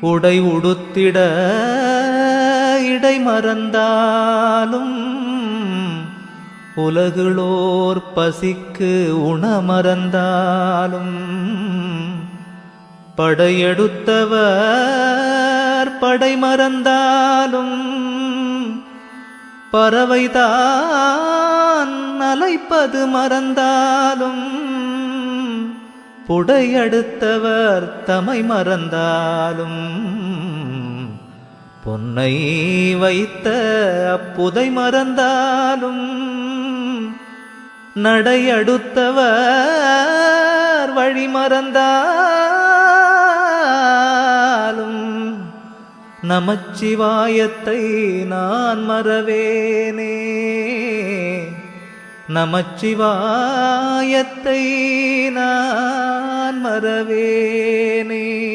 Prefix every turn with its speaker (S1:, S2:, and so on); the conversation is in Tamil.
S1: உடை உடுத்திட இடை மறந்தாலும் உலகுளோர் பசிக்கு உணமறந்தாலும் படையெடுத்தவர் படை மறந்தாலும் பறவைதான் அலைப்பது மறந்தாலும் புடையடுத்தவர் தமை மறந்தாலும் பொன்னை வைத்த அப்புதை மறந்தாலும் நடையடுத்தவர் வழி மறந்தாலும் நமச்சிவாயத்தை நான் மறவேனே. நமச்சிவாயத்தை நான் மறவேனே.